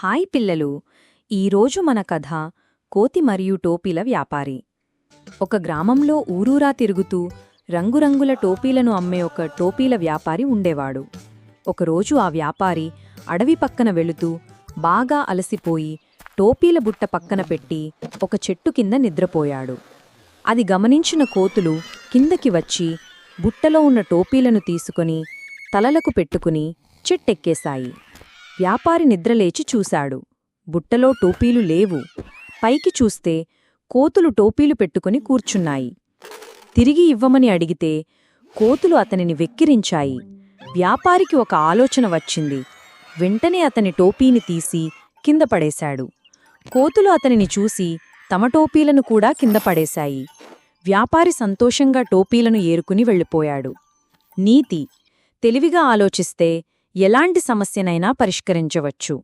Hi పిల్లలు. ఈరోజు మన కథ కోతి మరియు టోపీల వ్యాపారి. ఒక గ్రామంలో ఊరూరా తిరుగుతూ రంగురంగుల టోపీలను అమ్మే ఒక టోపీల వ్యాపారి ఉండేవాడు. ఒకరోజు ఆ వ్యాపారి అడవి పక్కన వెళుతూ బాగా అలసిపోయి టోపీల బుట్ట పక్కన పెట్టి ఒక చెట్టు కింద నిద్రపోయాడు. అది గమనించిన కోతులు కిందకి వచ్చి బుట్టలో ఉన్న టోపీలను తీసుకొని తలలకు పెట్టుకుని చెట్టెక్కేశాయి. వ్యాపారి నిద్రలేచి చూశాడు. బుట్టలో టోపీలు లేవు. పైకి చూస్తే కోతులు టోపీలు పెట్టుకుని కూర్చున్నాయి. తిరిగి ఇవ్వమని అడిగితే కోతులు అతనిని వెక్కిరించాయి. వ్యాపారికి ఒక ఆలోచన వచ్చింది. వెంటనే అతని టోపీని తీసి కింద పడేశాడు. కోతులు అతనిని చూసి తమ టోపీలను కూడా కింద పడేశాయి. వ్యాపారి సంతోషంగా టోపీలను ఏరుకుని వెళ్ళిపోయాడు. నీతి తెలివిగా ఆలోచిస్తే ఎలాంటి సమస్యనైనా పరిష్కరించవచ్చు.